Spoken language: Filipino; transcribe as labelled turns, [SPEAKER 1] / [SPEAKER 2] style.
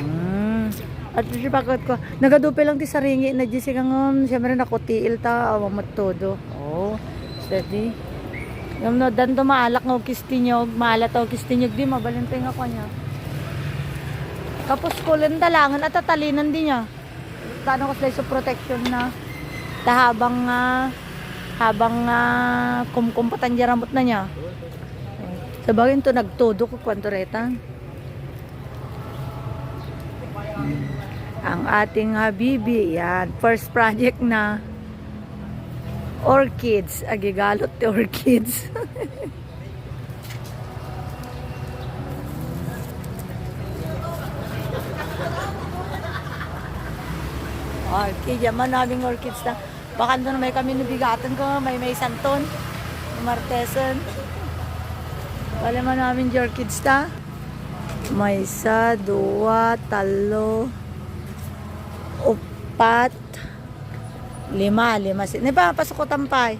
[SPEAKER 1] Hmm. At siya bakit ko, nagadupe lang ti sa ringi na di siya ngam, siyempre nakutiil ta, awang matodo. Oh, steady. Yung no, dan to maalak ng kistinyog, maalat o kistinyog di, mabalintay nga ko niya. Tapos kulen dalangan at tatalinan din niya. Kano ko sila sa protection na tahabang nga habang uh, kumkumpatan niya ramot na niya. Sa bagay to nagtodo ko kwantoretan. Ang ating habibi, yan. First project na orchids. Agigalot ti orchids. orchid, yaman naming orchids na. Baka doon may kami nabigatan ko, may may santon, martesan. Wala man namin orchids ta. May isa, dua, talo, upat, lima, lima. Di ba, pasok ko tampay.